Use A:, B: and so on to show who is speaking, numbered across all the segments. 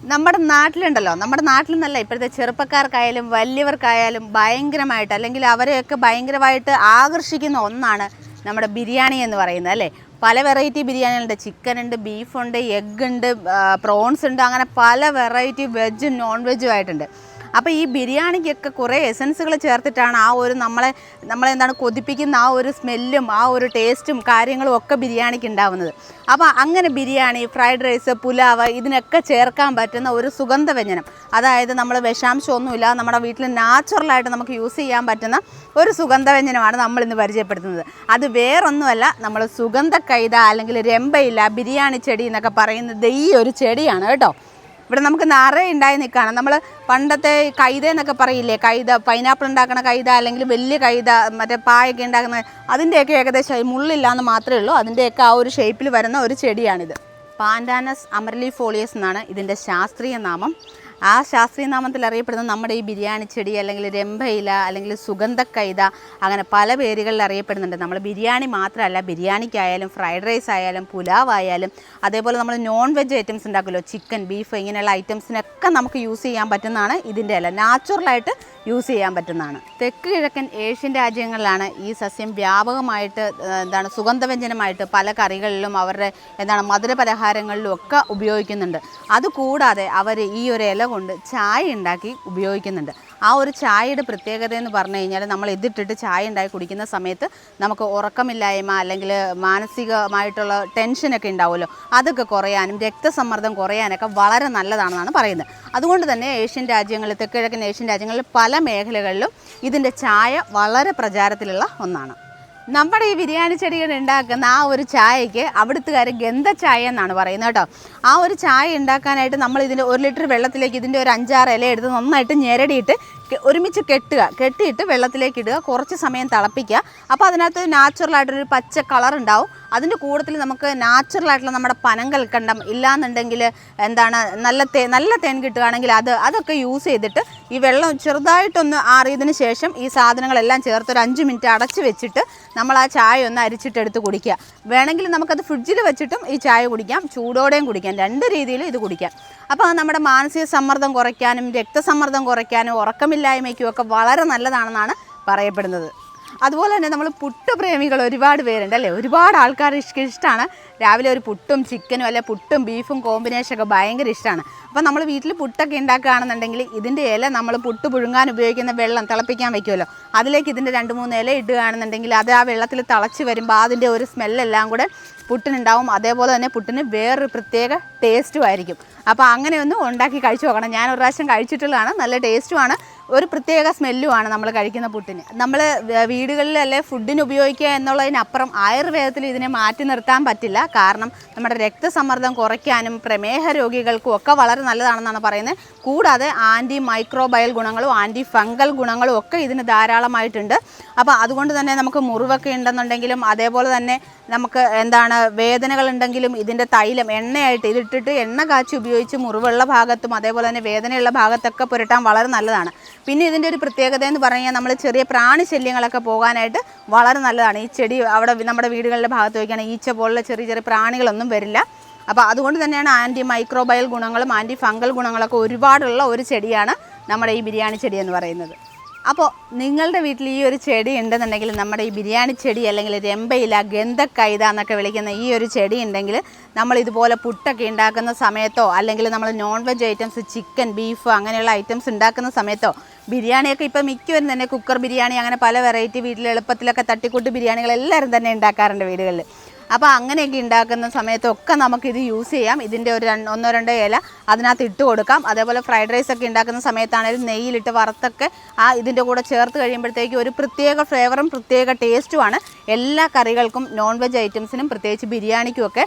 A: നമ്മുടെ നാട്ടിലുണ്ടല്ലോ നമ്മുടെ നാട്ടിൽ നിന്നല്ല ഇപ്പോഴത്തെ ചെറുപ്പക്കാർക്കായാലും വലിയവർക്കായാലും ഭയങ്കരമായിട്ട് അല്ലെങ്കിൽ അവരെയൊക്കെ ഭയങ്കരമായിട്ട് ആകർഷിക്കുന്ന ഒന്നാണ് നമ്മുടെ ബിരിയാണി എന്ന് പറയുന്നത് അല്ലേ? പല വെറൈറ്റി ബിരിയാണികളുണ്ട്. ചിക്കൻ ഉണ്ട് ബീഫുണ്ട് എഗ് ഉണ്ട് പ്രോൺസ് ഉണ്ട് അങ്ങനെ പല വെറൈറ്റി വെജും നോൺ വെജും ആയിട്ടുണ്ട്. അപ്പോൾ ഈ ബിരിയാണിക്കൊക്കെ കുറേ എസൻസുകൾ ചേർത്തിട്ടാണ് ആ ഒരു നമ്മളെ നമ്മളെന്താണ് കൊതിപ്പിക്കുന്ന ആ ഒരു സ്മെല്ലും ആ ഒരു ടേസ്റ്റും കാര്യങ്ങളും ഒക്കെ ബിരിയാണിക്ക് ഉണ്ടാവുന്നത്. അപ്പോൾ അങ്ങനെ ബിരിയാണി ഫ്രൈഡ് റൈസ് പുലാവ് ഇതിനൊക്കെ ചേർക്കാൻ പറ്റുന്ന ഒരു സുഗന്ധവ്യഞ്ജനം. അതായത് നമ്മൾ വിഷാംശമൊന്നുമില്ല നമ്മുടെ വീട്ടിൽ നാച്ചുറലായിട്ട് നമുക്ക് യൂസ് ചെയ്യാൻ പറ്റുന്ന ഒരു സുഗന്ധവ്യഞ്ജനമാണ് നമ്മൾ ഇന്ന് പരിചയപ്പെടുത്തുന്നത്. അത് വേറൊന്നുമല്ല നമ്മൾ സുഗന്ധ കൈത അല്ലെങ്കിൽ രമ്പയില്ല ബിരിയാണി ചെടി എന്നൊക്കെ പറയുന്നത് ഈ ഒരു ചെടിയാണ് കേട്ടോ. ഇവിടെ നമുക്ക് നിറയെ ഉണ്ടായി നിൽക്കുകയാണ്. നമ്മൾ പണ്ടത്തെ കൈത എന്നൊക്കെ പറയില്ലേ? കൈത പൈനാപ്പിൾ ഉണ്ടാക്കുന്ന കൈത അല്ലെങ്കിൽ വലിയ കൈത മറ്റേ പായൊക്കെ ഉണ്ടാക്കുന്ന അതിന്റെയൊക്കെ ഏകദേശം മുള്ളില്ലാന്ന് മാത്രമേ ഉള്ളൂ. അതിന്റെയൊക്കെ ആ ഒരു ഷേപ്പിൽ വരുന്ന ഒരു ചെടിയാണിത്. പാൻഡാനസ് അമർലി ഫോളിയസ് എന്നാണ് ഇതിന്റെ ശാസ്ത്രീയ നാമം. ആ ശാസ്ത്രീയ നാമത്തിൽ അറിയപ്പെടുന്ന നമ്മുടെ ഈ ബിരിയാണി ചെടി അല്ലെങ്കിൽ രംഭയില അല്ലെങ്കിൽ സുഗന്ധക്കൈത അങ്ങനെ പല പേരുകളിൽ അറിയപ്പെടുന്നുണ്ട്. നമ്മൾ ബിരിയാണി മാത്രമല്ല ബിരിയാണിക്കായാലും ഫ്രൈഡ് റൈസ് ആയാലും പുലാവ് ആയാലും അതേപോലെ നമ്മൾ നോൺ വെജ് ഐറ്റംസ് ഉണ്ടാക്കുമല്ലോ ചിക്കൻ ബീഫ് ഇങ്ങനെയുള്ള ഐറ്റംസിനൊക്കെ നമുക്ക് യൂസ് ചെയ്യാൻ പറ്റുന്നതാണ് ഇതിന്റെ ഇല. നാച്ചുറലായിട്ട് യൂസ് ചെയ്യാൻ പറ്റുന്നതാണ്. തെക്ക് കിഴക്കൻ ഏഷ്യൻ രാജ്യങ്ങളിലാണ് ഈ സസ്യം വ്യാപകമായിട്ട് എന്താണ് സുഗന്ധവ്യഞ്ജനമായിട്ട് പല കറികളിലും അവരുടെ എന്താണ് മധുര പലഹാരങ്ങളിലും ഒക്കെ ഉപയോഗിക്കുന്നുണ്ട്. അതുകൂടാതെ അവർ ഈ ഒരു ഇല കൊണ്ട് ചായ ഉണ്ടാക്കി ഉപയോഗിക്കുന്നുണ്ട്. ആ ഒരു ചായയുടെ പ്രത്യേകത എന്ന് പറഞ്ഞു കഴിഞ്ഞാൽ നമ്മൾ ഇതിട്ടിട്ട് ചായ ഉണ്ടായി കുടിക്കുന്ന സമയത്ത് നമുക്ക് ഉറക്കമില്ലായ്മ അല്ലെങ്കിൽ മാനസികമായിട്ടുള്ള ടെൻഷനൊക്കെ ഉണ്ടാവുമല്ലോ. അതൊക്കെ കുറയാനും രക്തസമ്മർദ്ദം കുറയാനൊക്കെ വളരെ നല്ലതാണെന്നാണ് പറയുന്നത്. അതുകൊണ്ട് തന്നെ ഏഷ്യൻ രാജ്യങ്ങളിൽ തെക്കിഴക്കൻ ഏഷ്യൻ രാജ്യങ്ങളിൽ പല മേഖലകളിലും ഇതിന്റെ ചായ വളരെ പ്രചാരത്തിലുള്ള ഒന്നാണ്. നമ്മുടെ ഈ ബിരിയാണി ചെടികൾ ഉണ്ടാക്കുന്ന ആ ഒരു ചായക്ക് അവിടുത്തുകാർ ഗന്ധ ചായ എന്നാണ് പറയുന്നത് കേട്ടോ. ആ ഒരു ചായ ഉണ്ടാക്കാനായിട്ട് നമ്മൾ ഇതിന്റെ ഒരു ലിറ്റർ വെള്ളത്തിലേക്ക് ഇതിന്റെ ഒരു അഞ്ചാറ് ഇല എടുത്ത് നന്നായിട്ട് ഞെരടിയിട്ട് ഒരുമിച്ച് കെട്ടുക. കെട്ടിയിട്ട് വെള്ളത്തിലേക്ക് ഇടുക. കുറച്ച് സമയം തിളപ്പിക്കുക. അപ്പോൾ അതിനകത്ത് നാച്ചുറലായിട്ടൊരു പച്ച കളർ ഉണ്ടാവും. അതിന്റെ കൂട്ടത്തിൽ നമുക്ക് നാച്ചുറലായിട്ടുള്ള നമ്മുടെ പനങ്കൽക്കണ്ടം ഇല്ലാന്നുണ്ടെങ്കിൽ എന്താണ് നല്ല തേ നല്ല തേൻ കിട്ടുകയാണെങ്കിൽ അത് അതൊക്കെ യൂസ് ചെയ്തിട്ട് ഈ വെള്ളം ചെറുതായിട്ടൊന്ന് ആറിയതിന് ശേഷം ഈ സാധനങ്ങളെല്ലാം ചേർത്ത് ഒരു അഞ്ച് മിനിറ്റ് അടച്ച് വെച്ചിട്ട് നമ്മൾ ആ ചായ ഒന്ന് അരിച്ചിട്ടെടുത്ത് കുടിക്കുക. വേണമെങ്കിൽ നമുക്കത് ഫ്രിഡ്ജിൽ വെച്ചിട്ടും ഈ ചായ കുടിക്കാം. ചൂടോടെയും കുടിക്കാം. രണ്ട് രീതിയിൽ ഇത് കുടിക്കാം. അപ്പോൾ അത് നമ്മുടെ മാനസിക സമ്മർദ്ദം കുറയ്ക്കാനും രക്തസമ്മർദ്ദം കുറയ്ക്കാനും ഉറക്കമില്ലായ്മയ്ക്കും ഒക്കെ വളരെ നല്ലതാണെന്നാണ് പറയപ്പെടുന്നത്. അതുപോലെ തന്നെ നമ്മൾ പുട്ട് പ്രേമികൾ ഒരുപാട് പേരുണ്ട് അല്ലേ? ഒരുപാട് ആൾക്കാർ ഇഷ്ടമാണ് രാവിലെ ഒരു പുട്ടും ചിക്കനും അല്ലെ പുട്ടും ബീഫും കോമ്പിനേഷൻ ഒക്കെ ഭയങ്കര ഇഷ്ടമാണ് അപ്പോൾ നമ്മൾ വീട്ടിൽ പുട്ടൊക്കെ ഉണ്ടാക്കുകയാണെന്നുണ്ടെങ്കിൽ ഇതിന്റെ ഇല നമ്മൾ പുട്ട് പുഴുങ്ങാൻ ഉപയോഗിക്കുന്ന വെള്ളം തിളപ്പിക്കാൻ വയ്ക്കുമല്ലോ അതിലേക്ക് ഇതിന്റെ രണ്ട് മൂന്ന് ഇല ഇടുകയാണെന്നുണ്ടെങ്കിൽ അത് ആ വെള്ളത്തിൽ തിളച്ച് വരുമ്പോൾ അതിന്റെ ഒരു സ്മെല്ലെല്ലാം കൂടെ പുട്ടിനുണ്ടാവും. അതേപോലെ തന്നെ പുട്ടിന് വേറൊരു പ്രത്യേക ടേസ്റ്റും ആയിരിക്കും. അപ്പോൾ അങ്ങനെ ഒന്ന് ഉണ്ടാക്കി കഴിച്ചു നോക്കണം. ഞാൻ ഒരു പ്രാവശ്യം കഴിച്ചിട്ടുള്ളതാണ്. നല്ല ടേസ്റ്റുമാണ് ഒരു പ്രത്യേക സ്മെല്ലുമാണ് നമ്മൾ കഴിക്കുന്ന പുട്ടിന്. നമ്മൾ വീടുകളിൽ ഫുഡിന് ഉപയോഗിക്കുക എന്നുള്ളതിനപ്പുറം ആയുർവേദത്തിൽ ഇതിനെ മാറ്റി നിർത്താൻ പറ്റില്ല. കാരണം നമ്മുടെ രക്തസമ്മർദ്ദം കുറയ്ക്കാനും പ്രമേഹ രോഗികൾക്കും ഒക്കെ വളരെ നല്ലതാണെന്നാണ് പറയുന്നത്. കൂടാതെ ആന്റി മൈക്രോബയൽ ഗുണങ്ങളും ആന്റി ഫംഗൽ ഗുണങ്ങളും ഒക്കെ ഇതിന് ധാരാളമായിട്ടുണ്ട്. അപ്പോൾ അതുകൊണ്ട് തന്നെ നമുക്ക് മുറിവൊക്കെ ഉണ്ടെന്നുണ്ടെങ്കിലും അതേപോലെ തന്നെ നമുക്ക് എന്താണ് വേദനകൾ ഉണ്ടെങ്കിലും ഇതിന്റെ തൈലം എണ്ണയായിട്ട് ഇതിട്ടിട്ട് എണ്ണ കാച്ചി ഉപയോഗിച്ച് മുറിവുള്ള ഭാഗത്തും അതേപോലെ തന്നെ വേദനയുള്ള ഭാഗത്തൊക്കെ പുരട്ടാൻ വളരെ നല്ലതാണ്. പിന്നെ ഇതിന്റെ ഒരു പ്രത്യേകത എന്ന് പറഞ്ഞാൽ നമ്മൾ ചെറിയ പ്രാണിശല്യങ്ങളൊക്കെ പോകാനായിട്ട് വളരെ നല്ലതാണ്. ഈ ചെടി അവിടെ നമ്മുടെ വീടുകളുടെ ഭാഗത്ത് വയ്ക്കുകയാണെങ്കിൽ ഈച്ച പോലുള്ള ചെറിയ ചെറിയ പ്രാണികളൊന്നും വരില്ല. അപ്പോൾ അതുകൊണ്ട് തന്നെയാണ് ആന്റി മൈക്രോബയൽ ഗുണങ്ങളും ആന്റി ഫംഗൽ ഗുണങ്ങളൊക്കെ ഒരുപാടുള്ള ഒരു ചെടിയാണ് നമ്മുടെ ഈ ബിരിയാണി ചെടി എന്ന് പറയുന്നത്. അപ്പോൾ നിങ്ങളുടെ വീട്ടിൽ ഈ ഒരു ചെടി ഉണ്ടെന്നുണ്ടെങ്കിൽ നമ്മുടെ ഈ ബിരിയാണി ചെടി അല്ലെങ്കിൽ രമ്പയില ഗന്ധക്കൈത എന്നൊക്കെ വിളിക്കുന്ന ഈ ഒരു ചെടി ഉണ്ടെങ്കിൽ നമ്മൾ ഇതുപോലെ പുട്ടൊക്കെ ഉണ്ടാക്കുന്ന സമയത്തോ അല്ലെങ്കിൽ നമ്മൾ non veg items chicken beef അങ്ങനെയുള്ള ഐറ്റംസ് ഉണ്ടാക്കുന്ന സമയത്തോ ബിരിയാണിയൊക്കെ ഇപ്പോൾ മിക്കവരും തന്നെ കുക്കർ ബിരിയാണി അങ്ങനെ പല വെറൈറ്റി വീട്ടിൽ എളുപ്പത്തിലൊക്കെ തട്ടിക്കൂട്ട് ബിരിയാണികൾ എല്ലാവരും തന്നെ ഉണ്ടാക്കാറുണ്ട് വീടുകളിൽ. അപ്പോൾ അങ്ങനെയൊക്കെ ഉണ്ടാക്കുന്ന സമയത്തൊക്കെ നമുക്കിത് യൂസ് ചെയ്യാം. ഇതിന്റെ ഒരു ഒന്നോ രണ്ടോ ഇല അതിനകത്ത് ഇട്ട് കൊടുക്കാം. അതേപോലെ ഫ്രൈഡ് റൈസ് ഒക്കെ ഉണ്ടാക്കുന്ന സമയത്താണെങ്കിലും നെയ്യിലിട്ട് വറുത്തൊക്കെ ആ ഇതിന്റെ കൂടെ ചേർത്ത് കഴിയുമ്പോഴത്തേക്കും ഒരു പ്രത്യേക ഫ്ലേവറും പ്രത്യേക ടേസ്റ്റുമാണ് എല്ലാ കറികൾക്കും നോൺ വെജ് ഐറ്റംസിനും പ്രത്യേകിച്ച് ബിരിയാണിക്കുമൊക്കെ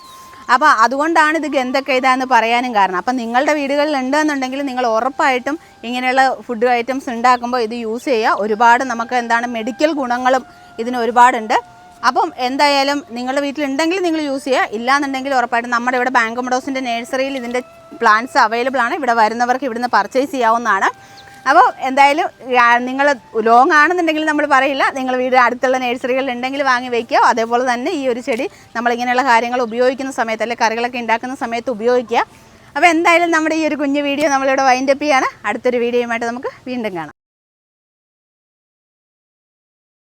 A: അപ്പോൾ അതുകൊണ്ടാണ് ഇത് ഗന്ധക്കൈത എന്ന് പറയാനും കാരണം. അപ്പം നിങ്ങളുടെ വീടുകളിൽ ഉണ്ട് എന്നുണ്ടെങ്കിൽ നിങ്ങൾ ഉറപ്പായിട്ടും ഇങ്ങനെയുള്ള ഫുഡ് ഐറ്റംസ് ഉണ്ടാക്കുമ്പോൾ ഇത് യൂസ് ചെയ്യുക. ഒരുപാട് നമുക്ക് എന്താണ് മെഡിക്കൽ ഗുണങ്ങളും ഇതിന് ഒരുപാടുണ്ട്. അപ്പം എന്തായാലും നിങ്ങളുടെ വീട്ടിലുണ്ടെങ്കിൽ നിങ്ങൾ യൂസ് ചെയ്യുക. ഇല്ലാന്നുണ്ടെങ്കിൽ ഉറപ്പായിട്ടും നമ്മുടെ ഇവിടെ ബാങ്ക് മഡോസിന്റെ നഴ്സറിയിൽ ഇതിന്റെ പ്ലാന്റ്സ് അവൈലബിൾ ആണ്. ഇവിടെ വരുന്നവർക്ക് ഇവിടുന്ന് പർച്ചേസ് ചെയ്യാവുന്നതാണ്. അപ്പോൾ എന്തായാലും നിങ്ങൾ ലോങ് ആണെന്നുണ്ടെങ്കിൽ നമ്മൾ പറയില്ല. നിങ്ങൾ വീട് അടുത്തുള്ള നഴ്സറികളിൽ ഉണ്ടെങ്കിൽ വാങ്ങി വയ്ക്കുക അതേപോലെ തന്നെ ഈ ഒരു ചെടി നമ്മളിങ്ങനെയുള്ള കാര്യങ്ങൾ ഉപയോഗിക്കുന്ന സമയത്ത് അല്ലെങ്കിൽ കറികളൊക്കെ ഉണ്ടാക്കുന്ന സമയത്ത് ഉപയോഗിക്കുക. അപ്പോൾ എന്തായാലും നമ്മുടെ ഈ ഒരു കുഞ്ഞു വീഡിയോ നമ്മളിവിടെ വൈൻഡപ്പ് ചെയ്യാണ്. അടുത്തൊരു വീഡിയോയുമായിട്ട് നമുക്ക് വീണ്ടും കാണാം.